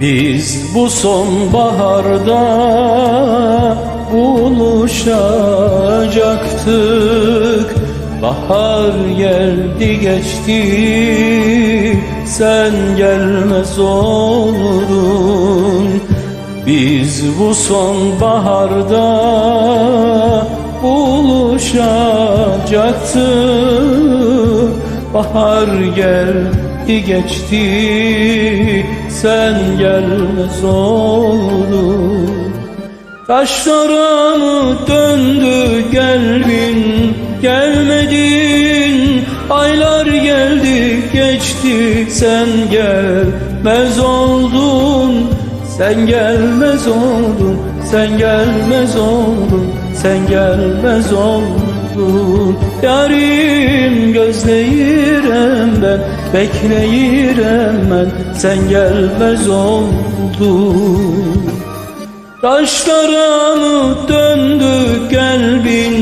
Biz bu sonbaharda buluşacaktık. Bahar geldi geçti. Sen gelmez olurun Biz bu sonbaharda buluşacaktık. Bahar geldi geçti sen gelmez olur Taşlara mı döndü gelbin gelmedin. Aylar geldi geçti sen gelmez oldun. Sen gelmez oldun sen gelmez oldun Sen gelmez oldun Yarim gözleyirem ben Bekleyirem ben. Sen gelmez oldun. Taşlara mı döndü gelbin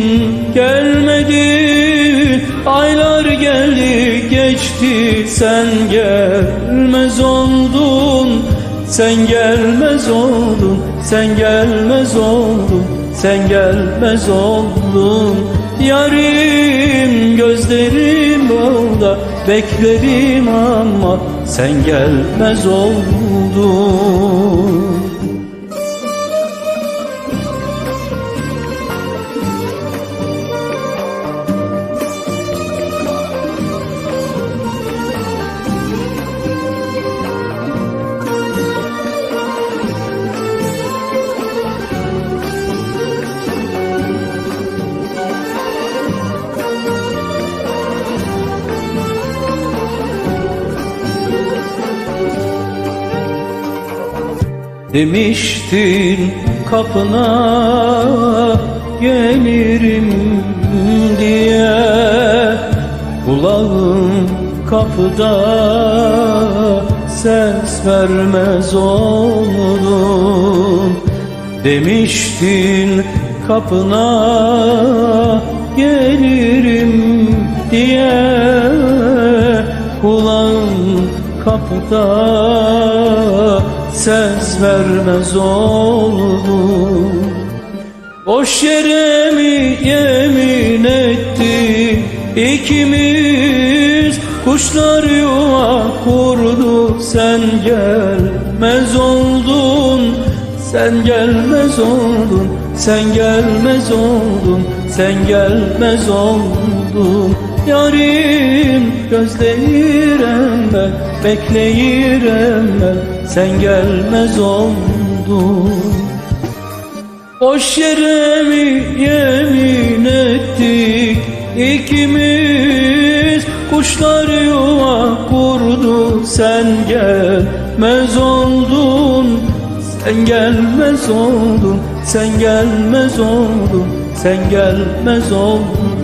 gelmedi. Aylar geldi geçti. Sen gelmez oldun. Sen gelmez oldun. Sen gelmez oldun. Sen gelmez oldun Yarim gözlerim yolda Beklerim ama sen gelmez oldun Demiştin kapına gelirim diye. Kulağım kapıda ses vermez oldum. Demiştin kapına gelirim diye. Kulağım kapıda ses vermez oldum Boş yere mi yemin etti ikimiz? Kuşlar yuva kurdu sen gelmez oldun. Sen gelmez oldun, sen gelmez oldun Sen gelmez oldun. Yarim gözleyirem ben, bekleyirem ben Sen gelmez oldun. Boş yere mi yemin ettik? İkimiz Kuşlar yuva kurdu sen gelmez oldun. Sen gelmez oldun, sen gelmez oldun. Sen gelmez oldun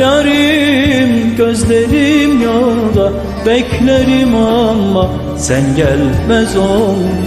Yarim gözlerim yolda beklerim ama Sen gelmez oldun